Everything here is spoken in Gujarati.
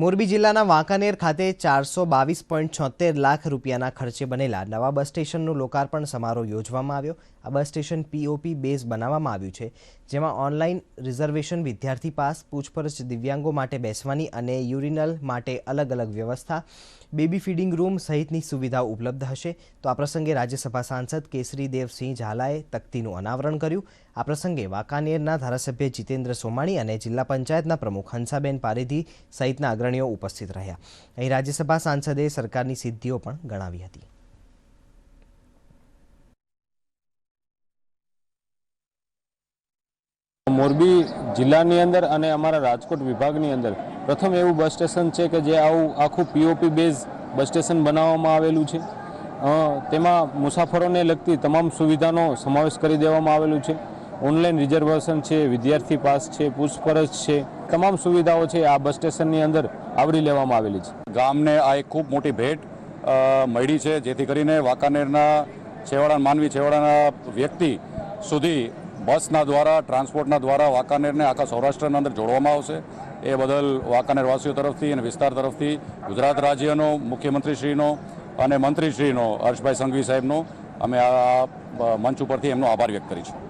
મોરબી જિલ્લાના વાંકાનેર ખાતે ચારસો બાવીસ પોઈન્ટ છોતેર લાખ રૂપિયાના ખર્ચે બનેલા નવા બસ સ્ટેશનનું લોકાર્પણ સમારોહ યોજવામાં આવ્યો. આ બસ સ્ટેશન પીઓપી બેઝ બનાવવામાં આવ્યું છે, જેમાં ઓનલાઈન રિઝર્વેશન વિદ્યાર્થી પાસ, પૂછપરછ દિવ્યાંગો માટે બેસવાની અને યુરિનલ માટે અલગ અલગ વ્યવસ્થા, બેબી ફીડિંગ રૂમ સહિતની સુવિધાઓ ઉપલબ્ધ હશે. તો આ પ્રસંગે રાજ્યસભા સાંસદ કેસરી દેવસિંહ ઝાલાએ તકતીનું અનાવરણ કર્યું. આ પ્રસંગે વાંકાનેરના ધારાસભ્ય જીતેન્દ્ર સોમાણી અને જિલ્લા પંચાયતના પ્રમુખ હંસાબેન પારેધી સહિતના અગ્રણીઓ ઉપસ્થિત રહ્યા. અહીં રાજ્યસભા સાંસદે સરકારની સિદ્ધિઓ પણ ગણાવી હતી. મોરબી જિલ્લાની અંદર અને અમારા રાજકોટ વિભાગની અંદર પ્રથમ એવું બસ સ્ટેશન છે કે જે આવું આખું પીઓપી બેઝ બસ સ્ટેશન બનાવવામાં આવેલું છે. તેમાં મુસાફરોને લગતી તમામ સુવિધાનો સમાવેશ કરી દેવામાં આવેલું છે. ઓનલાઈન રિઝર્વેશન છે, વિદ્યાર્થી પાસ છે, પૂછપરછ છે, તમામ સુવિધાઓ છે આ બસ સ્ટેશનની અંદર આવરી લેવામાં આવેલી છે. ગામને આ એક ખૂબ મોટી ભેટ મળી છે, જેથી કરીને વાંકાનેરના છેવાડા માનવી છેવાડાના વ્યક્તિ સુધી બસના દ્વારા, ટ્રાન્સપોર્ટના દ્વારા વાંકાનેરને આખા સૌરાષ્ટ્રના અંદર જોડવામાં આવશે. એ બદલ વાંકાનેરવાસીઓ તરફથી અને વિસ્તાર તરફથી ગુજરાત રાજ્યનો મુખ્યમંત્રીશ્રીનો અને મંત્રીશ્રીનો હર્ષભાઈ સંઘવી સાહેબનો અમે આ મંચ ઉપરથી એમનો આભાર વ્યક્ત કરી છે